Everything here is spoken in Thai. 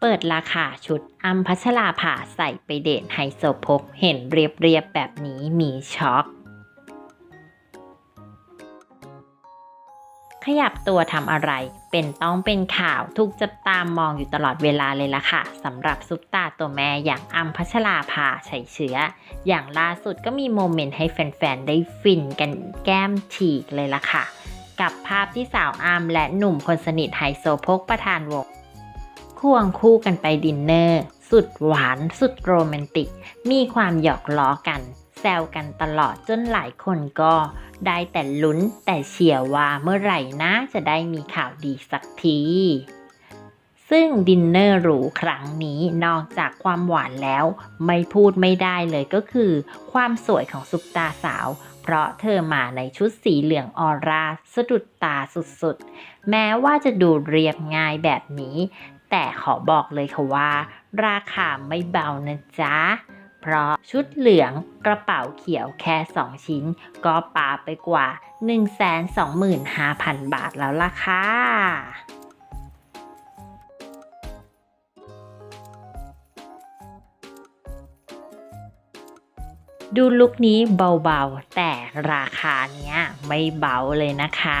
เปิดราคาชุดอัมพัชราภาใส่ไปเดทไฮโซโพกเห็นเรียบๆแบบนี้มีช็อก ขยับตัวทำอะไร เป็นต้องเป็นข่าวถูกจับตามมองอยู่ตลอดเวลาเลยล่ะค่ะสำหรับซุปตาตัวแม่อย่างอัมพัชราภาชัยเชื้อ อย่างล่าสุดก็มีโมเมนต์ให้แฟนๆ ได้ฟินกันแก้มฉีกเลยล่ะค่ะ กับภาพที่สาวอามและหนุ่มคนสนิทไฮโซโพกประธานวง ควงคู่กันไปดินเนอร์ สุดหวานสุดโรแมนติก มีความหยอกล้อกัน แซวกันตลอดจนหลายคนก็ ได้แต่ลุ้นแต่เชียร์ว่าเมื่อไหร่นะจะได้มีข่าวดีสักทีซึ่งดินเนอร์หรูครั้งนี้นอกจากความหวานแล้ว ไม่พูดไม่ได้เลยก็คือ ความสวยของซุปตาสาว เพราะเธอมาในชุดสีเหลืองออร่าสะดุดตาสุดๆ แม้ว่าจะดูเรียบง่ายแบบนี้ แต่ขอบอกเลยค่ะว่า ราคาไม่เบานะจ๊ะ เพราะชุดเหลืองกระเป๋าเขียวแค่ 2 ชิ้น ก็ปาไปกว่า 125,000 บาทแล้วล่ะค่ะดูลุคนี้เบาๆ แต่ราคาเนี้ยไม่เบาเลยนะคะ